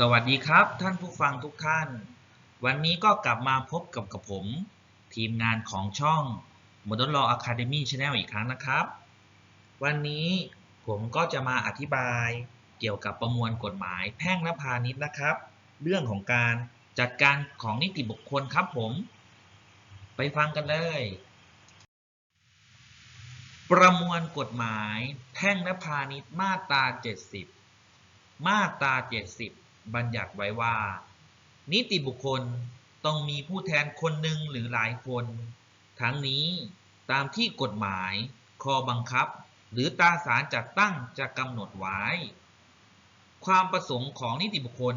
สวัสดีครับท่านผู้ฟังทุกท่าน วันนี้ก็กลับมาพบกับกับผม ทีมงานของช่อง Modern Law Academy Channel อีกครั้งนะครับ วันนี้ผมก็จะมาอธิบายเกี่ยวกับประมวลกฎหมายแพ่งและพาณิชย์นะครับ เรื่องของการจัดการของนิติบุคคลครับผม ไปฟังกันเลย ประมวลกฎหมายแพ่งและพาณิชย์มาตรา 70 มาตรา 70 บัญญัติไว้ว่า นิติบุคคลต้องมีผู้แทนคนหนึ่งหรือหลายคน ทั้งนี้ตามที่กฎหมายข้อบังคับ หรือตาสารจัดตั้งจะกำหนดไว้ ความประสงค์ของนิติบุคคล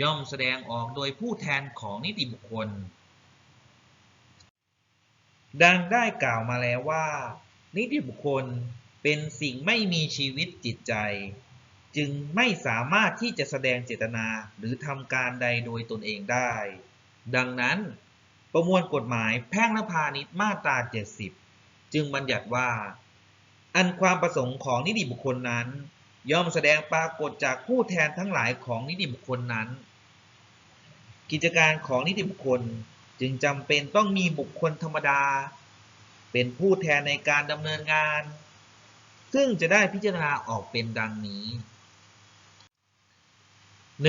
ย่อมแสดงออกโดยผู้แทนของนิติบุคคล ดังได้กล่าวมาแล้วว่า นิติบุคคลเป็นสิ่งไม่มีชีวิตจิตใจ จึงไม่สามารถที่จะแสดงเจตนาหรือทำการใดโดยตนเองได้ ดังนั้น ประมวลกฎหมายแพ่งและพาณิชย์มาตรา 70 จึงบัญญัติว่า อันความประสงค์ของนิติบุคคลนั้น ย่อมแสดงปรากฏจากผู้แทนทั้งหลายของนิติบุคคลนั้น กิจการของนิติบุคคลจึงจำเป็นต้องมีบุคคลธรรมดา เป็นผู้แทนในการดำเนินงาน ซึ่งจะได้พิจารณาออกเป็นดังนี้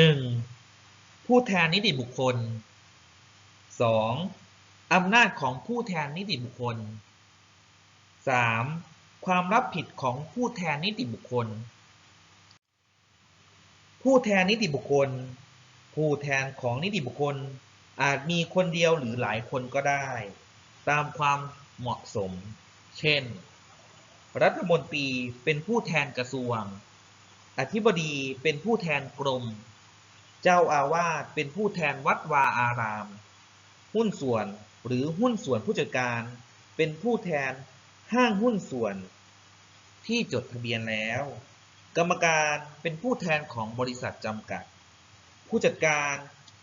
1. ผู้แทนนิติบุคคล 2. อำนาจของผู้แทนนิติบุคคล 3. ความรับผิดของผู้แทนนิติบุคคล ผู้แทนนิติบุคคล ผู้แทนของนิติบุคคล อาจมีคนเดียวหรือหลายคนก็ได้ ตามความเหมาะสม เช่น รัฐมนตรีเป็นผู้แทนกระทรวง อธิบดีเป็นผู้แทนกรม เจ้าอาวาสเป็นผู้แทนวัดวาอาราม หุ้นส่วนหรือหุ้นส่วนผู้จัดการ เป็นผู้แทนห้างหุ้นส่วน ที่จดทะเบียนแล้ว กรรมการเป็นผู้แทนของบริษัทจำกัด ผู้จัดการ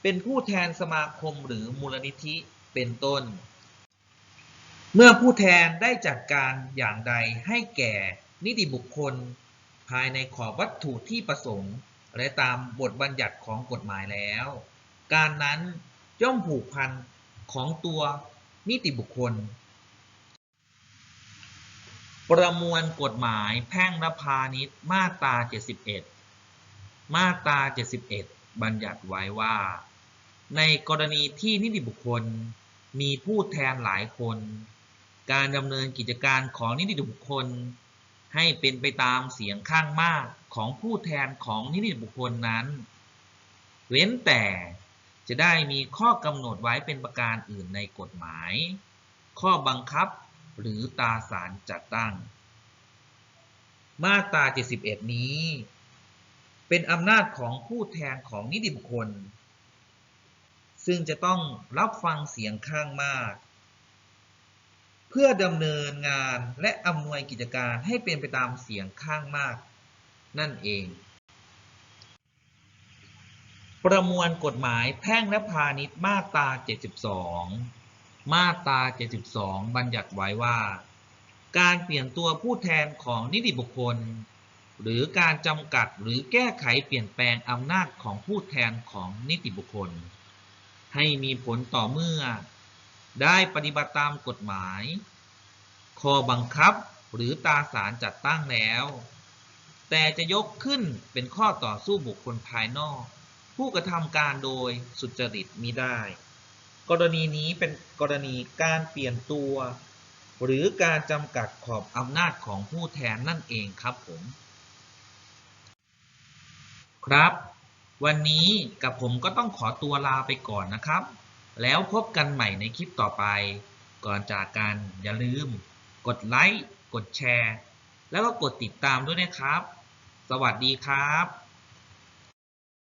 เป็นผู้แทนสมาคมหรือมูลนิธิเป็นต้น เมื่อผู้แทนได้จัดการอย่างใดให้แก่นิติบุคคล ภายในขอบวัตถุที่ประสงค์ และตามบทบัญญัติของกฎหมายแล้ว การนั้นย่อมผูกพันของตัวนิติบุคคล ประมวลกฎหมายแพ่งและพาณิชย์มาตรา 71 มาตรา 71 บัญญัติไว้ว่า ในกรณีที่นิติบุคคลมีผู้แทนหลายคน การดำเนินกิจการของนิติบุคคล ให้เป็นไปตามเสียงข้างมากของผู้แทนของนิติบุคคลนั้น เว้นแต่จะได้มีข้อกำหนดไว้เป็นประการอื่นในกฎหมาย ข้อบังคับหรือตราสารจัดตั้ง มาตรา 71 นี้ เป็นอำนาจของผู้แทนของนิติบุคคล ซึ่งจะต้องรับฟังเสียงข้างมาก เพื่อดำเนินงานและอำนวยกิจการให้เป็นไปตามเสียงข้างมาก นั่นเอง ประมวลกฎหมายแพ่งและพาณิชย์มาตรา 72 มาตรา 72 บัญญัติไว้ว่า การเปลี่ยนตัวผู้แทนของนิติบุคคล หรือการจำกัดหรือแก้ไขเปลี่ยนแปลงอำนาจของผู้แทนของนิติบุคคล ให้มีผลต่อเมื่อ ได้ปฏิบัติตามกฎหมาย ข้อบังคับหรือตราสารจัดตั้งแล้ว แต่จะยกขึ้นเป็นข้อต่อสู้บุคคลภายนอก ผู้กระทำการโดยสุจริตมิได้ กรณีนี้เป็นกรณีการเปลี่ยนตัว หรือการจำกัดขอบอำนาจของผู้แทนนั่นเองครับผม ครับ วันนี้กับผมก็ต้องขอตัวลาไปก่อนนะครับ แล้วพบกันใหม่ในคลิปต่อไป ก่อนจากกันอย่าลืม กดไลค์ กดแชร์ แล้วก็กดติดตามด้วยนะครับ สวัสดีครับ